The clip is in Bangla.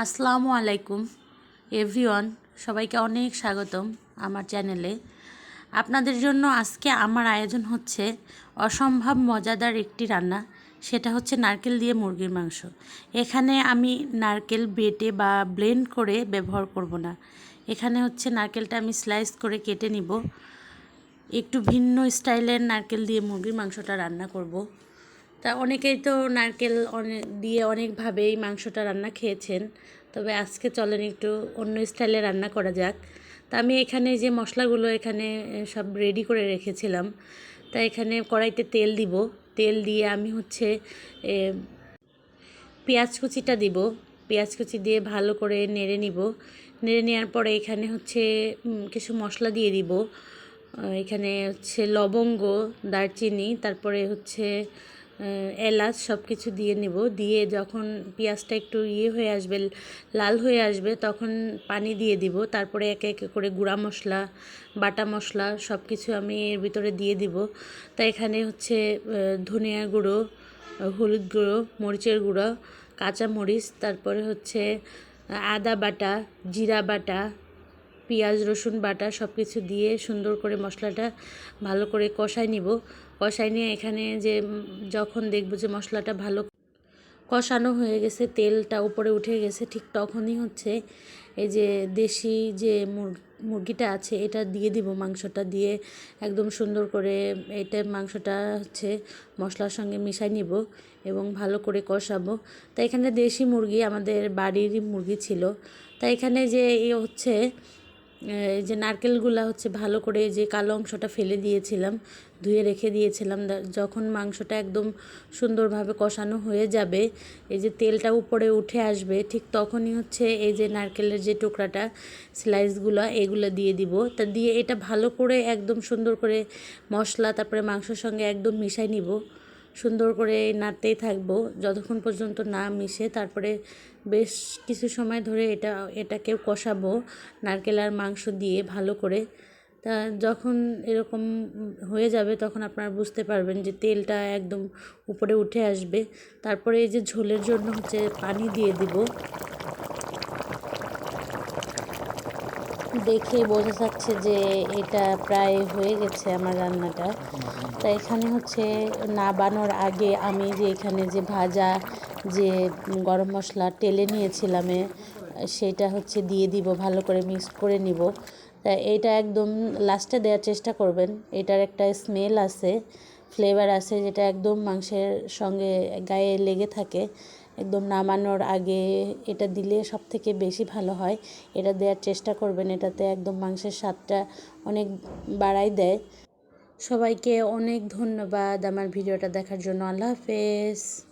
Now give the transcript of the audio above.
আসসালামু আলাইকুম, এভরিওয়ান, সবাইকে অনেক স্বাগতম আমার চ্যানেলে। আপনাদের জন্য আজকে আমার আয়োজন হচ্ছে অসম্ভব মজাদার একটি রান্না, সেটা হচ্ছে নারকেল দিয়ে মুরগির মাংস। এখানে আমি নারকেল বেটে বা ব্লেন্ড করে ব্যবহার করব না। এখানে হচ্ছে নারকেলটা আমি স্লাইস করে কেটে নিব। একটু ভিন্ন স্টাইলের নারকেল দিয়ে মুরগির মাংসটা রান্না করব। তা অনেকেই তো নারকেল অনেক দিয়ে অনেকভাবেই মাংসটা রান্না খেয়েছেন। তবে আজকে চলেন একটু অন্য স্টাইলে রান্না করা যাক। তা আমি এখানে যে মশলাগুলো এখানে সব রেডি করে রেখেছিলাম, তা এখানে কড়াইতে তেল দিব। তেল দিয়ে আমি হচ্ছে পেঁয়াজ কুচিটা দিব। পেঁয়াজ কুচি দিয়ে ভালো করে নেড়ে নিব। নেড়ে নেওয়ার পরে এখানে হচ্ছে কিছু মশলা দিয়ে দিব। এখানে হচ্ছে লবঙ্গ, দারচিনি, তারপরে হচ্ছে এলাচ সব কিছু দিয়ে নেব। দিয়ে যখন পেঁয়াজটা একটু ইয়ে হয়ে আসবে, লাল হয়ে আসবে, তখন পানি দিয়ে দিব। তারপরে একে একে করে গুঁড়া মশলা, বাটা মশলা সব কিছু আমি এর ভিতরে দিয়ে দিব। তা এখানে হচ্ছে ধনিয়া গুঁড়ো, হলুদ গুঁড়ো, মরিচের গুঁড়ো কাঁচা মরিচ তারপরে হচ্ছে আদা বাটা, জিরা বাটা পেঁয়াজ, রসুন, বাটা সব কিছু দিয়ে সুন্দর করে মশলাটা ভালো করে কষাই নিব। কষাই নিয়ে এখানে যে যখন দেখব যে মশলাটা ভালো কষানো হয়ে গেছে, তেলটা উপরে উঠে গেছে, ঠিক তখনই হচ্ছে এই যে দেশি যে মুরগ- মুরগিটা আছে, এটা দিয়ে দিব মাংসটা দিয়ে একদম সুন্দর করে এটা মাংসটা হচ্ছে মশলার সঙ্গে মিশাই নিব এবং ভালো করে কষাবো। তা এখানে দেশি মুরগি আমাদের বাড়িরই মুরগি ছিল। তা এখানে যে হচ্ছে এই যে নারকেলগুলা হচ্ছে ভালো করে যে কালো অংশটা ফেলে দিয়েছিলাম, ধুয়ে রেখে দিয়েছিলাম যখন মাংসটা একদম সুন্দরভাবে কষানো হয়ে যাবে, এই যে তেলটা উপরে উঠে আসবে, ঠিক তখনই হচ্ছে এই যে নারকেলের যে টুকরাটা স্লাইসগুলো এগুলো দিয়ে দিব। তা দিয়ে এটা ভালো করে একদম সুন্দর করে মশলা, তারপরে মাংসর সঙ্গে একদম মিশাই নিব। সুন্দর করে নাড়তেই থাকব। যতক্ষণ পর্যন্ত না মিশে তারপরে বেশ কিছু সময় ধরে এটা, এটাকেও কষাবো নারকেল আর মাংস দিয়ে ভালো করে। তা যখন এরকম হয়ে যাবে তখন আপনারা বুঝতে পারবেন যে তেলটা একদম উপরে উঠে আসবে। তারপরে এই যে ঝোলের জন্য হচ্ছে পানি দিয়ে দিব। দেখে বোঝা যাচ্ছে যে এটা প্রায় হয়ে গেছে আমার রান্নাটা। তা এখানে হচ্ছে নাবানোর আগে আমি যে এখানে যে ভাজা, যে গরম মশলা টেলে নিয়েছিলাম সেটা হচ্ছে দিয়ে দিব, ভালো করে মিক্স করে নিব। তা এটা একদম লাস্টে দেওয়ার চেষ্টা করবেন। এটার একটা স্মেল আছে ফ্লেভার আছে যেটা একদম মাংসের সঙ্গে গায়ে লেগে থাকে। একদম নামানোর আগে এটা দিলে সব থেকে বেশি ভালো হয়। এটা দেওয়ার চেষ্টা করবেন, এটাতে একদম মাংসের স্বাদটা অনেক বাড়াই দেয়। সবাইকে অনেক ধন্যবাদ আমার ভিডিওটা দেখার জন্য। আল্লাহ হাফেজ।